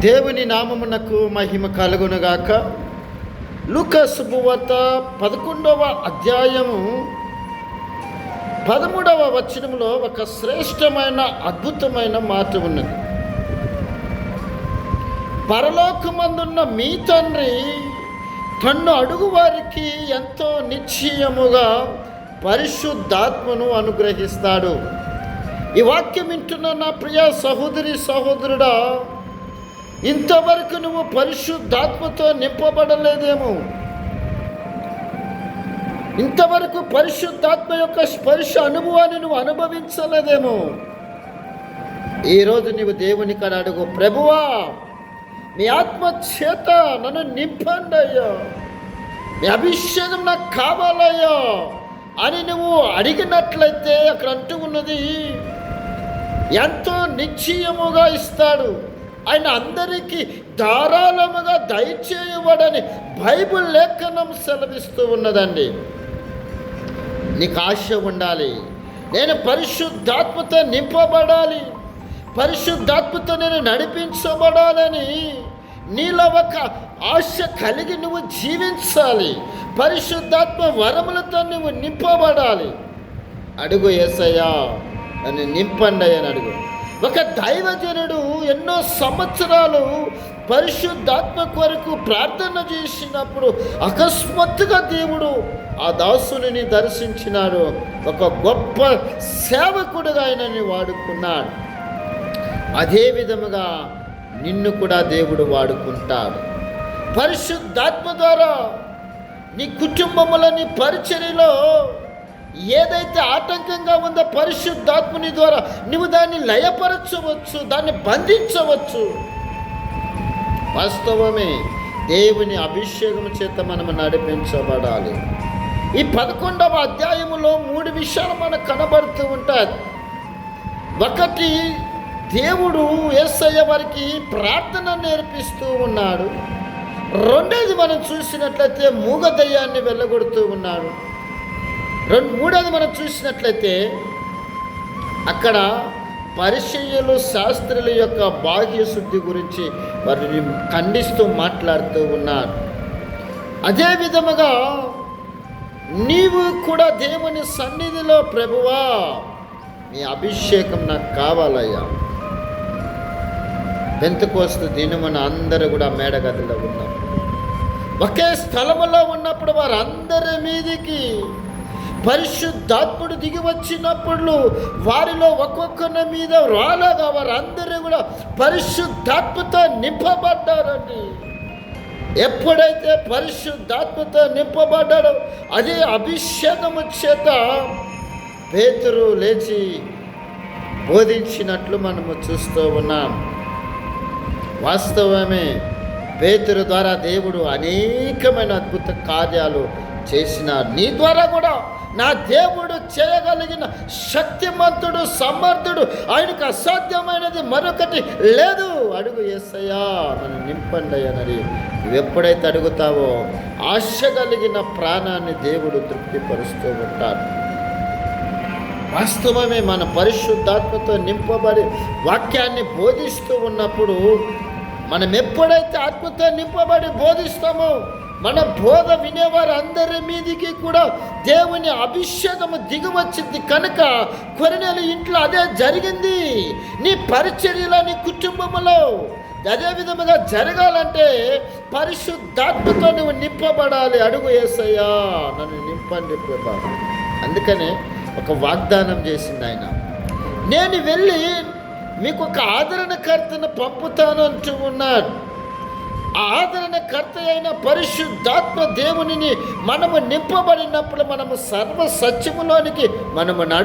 దేవుని నామమునకు మహిమ కలుగునుగాక. లుక శుభవార్త పదకొండవ అధ్యాయము పదమూడవ వచనంలో ఒక శ్రేష్టమైన అద్భుతమైన మాట ఉన్నది. పరలోకమందున్న మీ తండ్రి తన్ను అడుగు వారికి ఎంతో నిశ్చయముగా పరిశుద్ధాత్మను అనుగ్రహిస్తాడు. ఈ వాక్యం వింటున్న నా ప్రియ సహోదరి సహోదరుడా ఇంతవరకు నువ్వు పరిశుద్ధాత్మతో నింపబడలేదేమో. ఇంతవరకు పరిశుద్ధాత్మ యొక్క స్పర్శ అనుభవాన్ని నువ్వు అనుభవించలేదేమో. ఈరోజు నీవు దేవుని కాడ అడుగు ప్రభువా మీ ఆత్మ చేత నన్ను నింపండి అయ్యా. మీ అభిషేకం నాకు కావాలయ్యా అని నువ్వు అడిగినట్లయితే అక్కడ అంటూ ఉన్నది ఎంతో నిశ్చయముగా ఇస్తాడు. ఆయన అందరికీ ధారాళముగా దయచేయబడని బైబిల్ లేఖనం సెలవిస్తూ ఉన్నదండి. నీకు ఆశ ఉండాలి. నేను పరిశుద్ధాత్మతో నింపబడాలి. పరిశుద్ధాత్మతో నేను నడిపించబడాలని నీలో ఒక ఆశ కలిగి నువ్వు జీవించాలి. పరిశుద్ధాత్మ వరములతో నువ్వు నింపబడాలి. అడుగు ఏసయ్యా నన్ను నింపండి అని అడుగు. ఒక దైవజనుడు ఎన్నో సంవత్సరాలు పరిశుద్ధాత్మ కొరకు ప్రార్థన చేసినప్పుడు అకస్మాత్తుగా దేవుడు ఆ దాసుని దర్శించినాడు. ఒక గొప్ప సేవకుడుగా ఆయనని వాడుకున్నాడు. అదే విధముగా నిన్ను కూడా దేవుడు వాడుకుంటాడు. పరిశుద్ధాత్మ ద్వారా నీ కుటుంబముల నీ పరిచర్యలో ఏదైతే ఆటంకంగా ఉందో పరిశుద్ధాత్మని ద్వారా నువ్వు దాన్ని లయపరచవచ్చు దాన్ని బంధించవచ్చు. వాస్తవమే దేవుని అభిషేకం చేత మనము నడిపించబడాలి. ఈ పదకొండవ అధ్యాయములో మూడు విషయాలు మనకు కనబడుతూ ఉంటాయి. ఒకటి దేవుడు ఏసయ్య వారికి ప్రార్థన నేర్పిస్తూ ఉన్నాడు. రెండోది మనం చూసినట్లయితే మూగ దయ్యాన్ని వెళ్ళగొడుతూ ఉన్నాడు. రెండు మూడోది మనం చూసినట్లయితే అక్కడ పరిచయులు శాస్త్రుల యొక్క బాహ్య శుద్ధి గురించి వారిని ఖండిస్తూ మాట్లాడుతూ ఉన్నారు. అదే విధముగా నీవు కూడా దేవుని సన్నిధిలో ప్రభువా నీ అభిషేకం నాకు కావాలయ్యా. పెంతకోస్తు దినమున అందరూ కూడా మేడగదిలో ఉన్నాం ఒకే స్థలములో ఉన్నప్పుడు వారందరి మీదికి పరిశుద్ధాత్ముడు దిగి వచ్చినప్పుడు వారిలో ఒక్కొక్కరి మీద రాలేగా వారందరూ కూడా పరిశుద్ధాత్మతో నింపబడ్డారండి. ఎప్పుడైతే పరిశుద్ధాత్మతో నింపబడ్డాడో అదే అభిషేకము చేత పేతురు లేచి బోధించినట్లు మనము చూస్తూ ఉన్నాం. వాస్తవమే పేతురు ద్వారా దేవుడు అనేకమైన అద్భుత కార్యాలు చేసిన నీ ద్వారా కూడా నా దేవుడు చేయగలిగిన శక్తిమంతుడు సమర్థుడు ఆయనకు అసాధ్యమైనది మరొకటి లేదు. అడుగు ఎస్సయ్యా నన్ను నింపండి అయ్యనని ఎప్పుడైతే అడుగుతావో ఆశ కలిగిన ప్రాణాన్ని దేవుడు తృప్తిపరుస్తూ ఉంటాడు. వాస్తవమే మన పరిశుద్ధాత్మతో నింపబడి వాక్యాన్ని బోధిస్తూ ఉన్నప్పుడు మనం ఎప్పుడైతే ఆత్మతో నింపబడి బోధిస్తామో మన బోధ వినేవారు అందరి మీదికి కూడా దేవుని అభిషేకము దిగివచ్చింది కనుక కొరినేలు ఇంట్లో అదే జరిగింది. నీ పరిచర్యలో నీ కుటుంబంలో అదే విధముగా జరగాలంటే పరిశుద్ధాత్మతో నువ్వు నింపబడాలి. అడుగు వేసయ్యా నన్ను నింపండి ప్రభా. అందుకనే ఒక వాగ్దానం చేసింది ఆయన. నేను వెళ్ళి మీకు ఒక ఆదరణకర్తను పంపుతాను అంటూ ఉన్నాడు. ఆదరణకర్త అయిన పరిశుద్ధాత్మ దేవునిని మనము నింపబడినప్పుడు మనము సర్వ సత్యములోనికి మనము నడు